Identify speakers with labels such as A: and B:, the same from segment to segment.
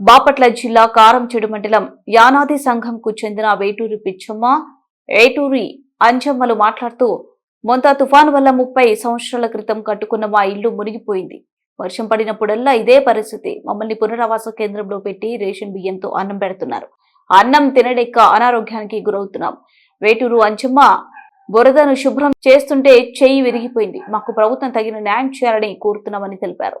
A: బాపట్ల జిల్లా కారంచెడు మండలం యానాది సంఘంకు చెందిన వేటూరి పిచ్చమ్మ ఏటూరి అంజమ్మలు మాట్లాడుతూ మొంత తుఫాను వల్ల ముప్పై సంవత్సరాల క్రితం కట్టుకున్న మా ఇల్లు మునిగిపోయింది. వర్షం పడినప్పుడల్లా ఇదే పరిస్థితి. మమ్మల్ని పునరావాస కేంద్రంలో పెట్టి రేషన్ బియ్యంతో అన్నం పెడుతున్నారు. అన్నం తినడెక్క అనారోగ్యానికి గురవుతున్నాం. వేటూరు అంచమ్మ బురదను శుభ్రం చేస్తుంటే చెయ్యి విరిగిపోయింది. మాకు ప్రభుత్వం తగిన న్యాయం చేయాలని కోరుతున్నామని తెలిపారు.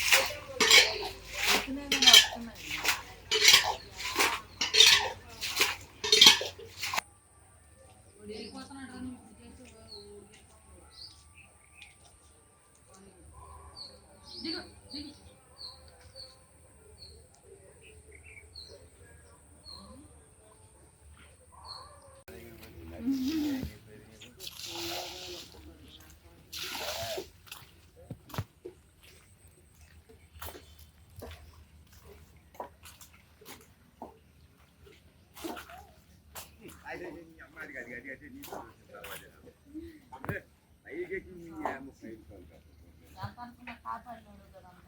B: Jangan pun nak kabar nurut orang.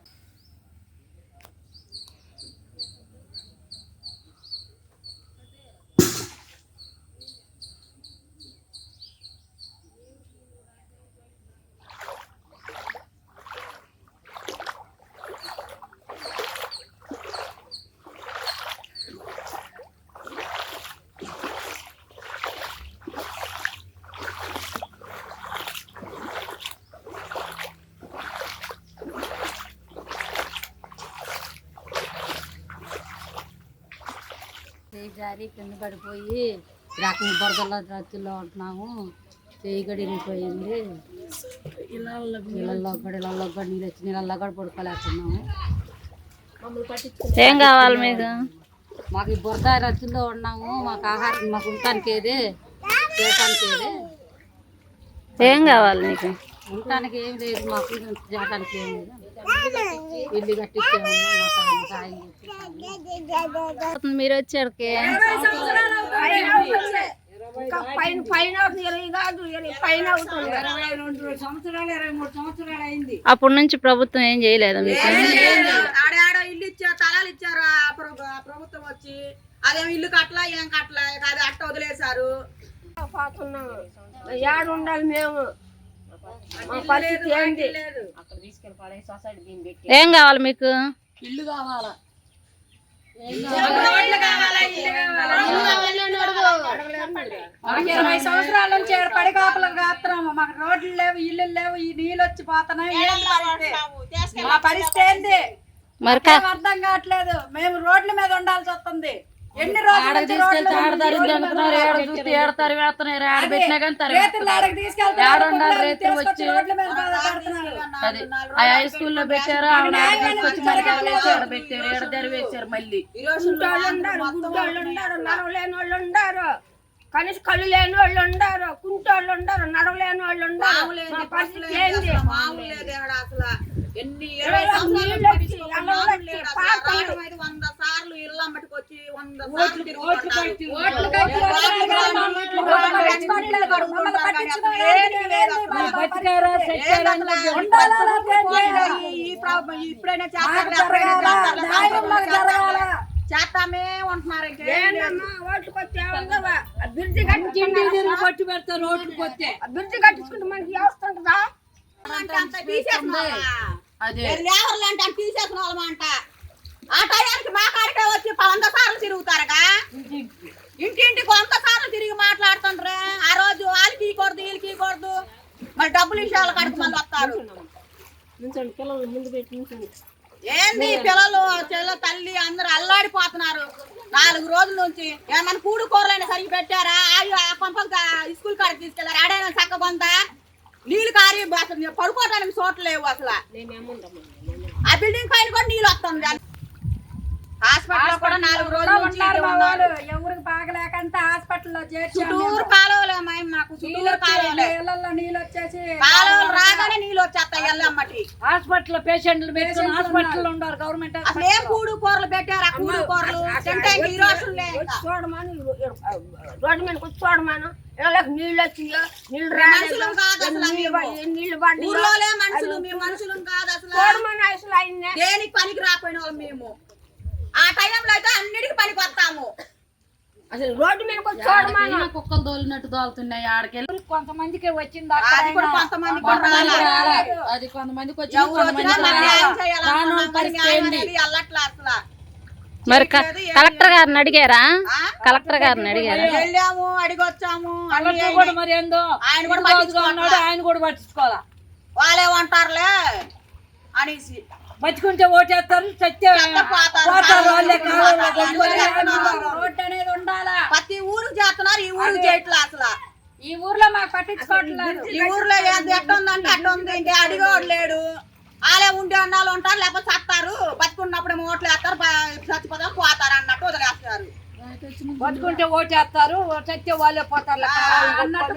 B: జారి కింద పడిపోయి రకం బురదలో రత్తుల్లో ఉంటున్నాము. చేయి గడి విరిగిపోయింది ఇళ్ళల్లో కూడా ఇళ్ళల్లో కూడా నీళ్ళు వచ్చి నీళ్ళల్లో కూడా పడుకోలేకున్నాము.
C: ఏం కావాలి మీకు?
B: మాకు ఈ బురద రత్తుల్లో ఉన్నాము. మాకు ఆహారం మాకు ఉండటానికి ఏదే? చేయటానికి ఏదే?
C: ఏం కావాలి మీకు?
B: ఉండటానికి ఏం లేదు మాకు చేయటానికి ఏం లేదు. ఇల్లు చేసి
C: మీరు వచ్చేటికి.
D: పైన పైన పైన అవుతుంది
C: అప్పటి నుంచి ప్రభుత్వం ఏం చేయలేదా మీకు?
D: ఆడాడ ఇల్లు ఇచ్చారు తలాలు ఇచ్చారు ప్రభుత్వం వచ్చి. అదేం ఇల్లు కట్టలా ఏం కట్టలా అది అట్ట వదిలేశారు. ఏడు ఉండాలి మేము?
C: ఏం కావాలి మీకు?
B: ఇల్లు కావాలా?
D: రోడ్లు కావాలా? ఇల్లు
E: మాకు ఇరవై సంవత్సరాల నుంచి పడి కాపలకు కాస్తున్నాము. మాకు రోడ్లు లేవు ఇల్లు లేవు ఈ నీళ్ళు వచ్చి పోతున్నాయి? మా పరిస్థితి ఏంది అర్థం కావట్లేదు. మేము రోడ్ల మీద ఉండాల్సి వస్తుంది. ఎన్ని రోజులు?
B: చూస్తే ఏడతారు వేస్తున్నారు పెట్టినా కానీ
E: రేతులు తీసుకెళ్తే
B: ఏడ ఉండాలి
E: కుక్కలు
B: రేతులు
E: తీసుకొచ్చి
B: వచ్చి?
E: రోడ్ల మీద పెడుతున్నారు.
B: అది ఆ హై స్కూల్లో పెట్టారు ఆవిడ ఆడ తీసుకొచ్చి వేసి పెట్టారు ఏడ మళ్ళీ
D: కనీసం కళ్ళు లేని వాళ్ళు ఉండారు కుంటోళ్ళు ఉండారు నడవలేని వాళ్ళు ఉండారు పరిస్థితి ఏంది అసలు ఎన్ని ఇరవై సంవత్సరాలు పడిచి, మామూలు లేడు అసలు. రావడం అయితే వంద సార్లు ఇళ్ళ మట్టుకొచ్చి వంద సార్లు తిరుగుతున్నారు.
E: ఓట్లు కట్టి రోడ్ల మీద మమ్మల్ని మమ్మల్ని పట్టించుకోవట్లేదు. మమ్మల్ని పట్టించుకోవడం ఏంటి? ఏంటి? మా
B: బతికారా సెట్
E: ఉండాలా లేదా?
D: ఈ- ఈ ప్రాబ్లం ఇప్పుడైనా. చేస్తామే ఉంటున్నారు అభివృద్ధి
B: పట్టి పెడతారు రోడ్లు పోతే
D: అభివృద్ధి కట్టించుకుంటే మనకి వ్యవస్థ ఉంటుందా అంటే అంత తీసేస్తున్నావా?
B: అదే.
D: అంటే తీసేసిన వాళ్ళమంట విషయాలు కడికి మళ్ళీ వస్తారు. ఏంది పిల్లలు చెల్లె తల్లి అందరూ అల్లాడిపోతున్నారు. నాలుగు రోజుల నుంచి ఏమన్నా కూడు కూరలైనా సరిగ్గా పెట్టారా? అయ్యో ఆ పంపం స్కూల్ కాడికి తీసుకెళ్ళారు ఆడైనా చక్క పొందా అసలు నేను పడుకోవడానికి చోట్ల లేవు అసలు. ఆ బిల్డింగ్ పైన కూడా నీళ్ళు వస్తుంది. హాస్పిటల్ కూడా నాలుగు రోజుల
E: మా. వాళ్ళు. ఎవరికి బాగలేకంటే హాస్పిటల్లో చేర్చాము
D: చుట్టూరు కాలువలే అమ్మాయి మాకు చుట్టూరు కాలువలే.
E: నీళ్ళు వచ్చేసి
D: కాలువలు రాగానే నీళ్ళు వచ్చేస్తాయి ఎల్లమ్మటి
F: హాస్పిటల్ పేషెంట్లు పెట్టుకుని హాస్పిటల్ ఉన్నారు. గవర్నమెంట్
D: అసలు ఏం కూడు కూరలు పెట్టారు ఆ కూడు కూరలు? తింటే ఈ రోజులే.
G: చూడమని రోడ్డు మీద కూర్చో చూడమాను. ఇళ్ళకి నీళ్ళు వచ్చిందో నీళ్ళు
D: మనుషులం కాదు అసలు మేము.
G: నీళ్ళు
D: ఊర్లోలే మనుషులు మేము మనుషులం కాదు అసలు.
G: చూడమని అసలు ఆయన్నే.
D: దేనికి పనికి రాపోయిన వాళ్ళు మేము? ఆ టైంలో అయితే అన్నిటికి పనికి వస్తాము.
G: అసలు రోడ్డు మీద చూడమాను
B: కుక్కలు దోలినట్టు దోలుతున్నాయి ఆడకెళ్ళి
E: కొంతమందికి వచ్చింది
D: అది కూడా కొంతమందికి కూడా రాలే.
B: అది కొంతమందికి వచ్చి
D: ఎవరు వచ్చినా మరి న్యాయం చేయాలనుకున్నాం. మరి న్యాయం అనేది అల్లట్లా అసలు.
C: మరి క- కలెక్టర్ గారిని అడిగారా?
D: ఆ?
C: కలెక్టర్ గారిని అడిగారా?
D: వెళ్ళాము అడిగొచ్చాము అన్ని
F: కలెక్టర్ కూడా మరి ఏందో?
D: ఆయన కూడా
F: రోజుగా
D: పట్టించుకోవట్లా.
F: ఉన్నాడు ఆయన కూడా పట్టించుకోవాలా?
D: వాళ్ళేమంటారులే అనేసి.
F: బతుకుంటే ఓటేస్తారు చచ్చే వాళ్ళే
E: అనేది ఉండాలా?
D: ప్రతి ఊరికి చేస్తున్నారు ఈ ఊరికి చేయట్లే అసలు.
E: ఈ ఊర్లో మాకు పట్టించుకోవట్లేదు.
D: ఈ ఊర్లో ఏంది ఎట్ట ఉందంటే అట్ట ఉంది ఇంకా అడిగోడు లేడు. వాళ్ళే ఉండే అన్నాళ్ళు ఉంటారు లేకపోతే చస్తారు. బతుకున్నప్పుడు ఓట్లు వేస్తారు చచ్చిపోతారు పోతారు అన్నట్టు వదిలేస్తారు
F: బతుకుంటే ఓటేస్తారు చచ్చే వాళ్ళే పోతారు. అన్నట్టు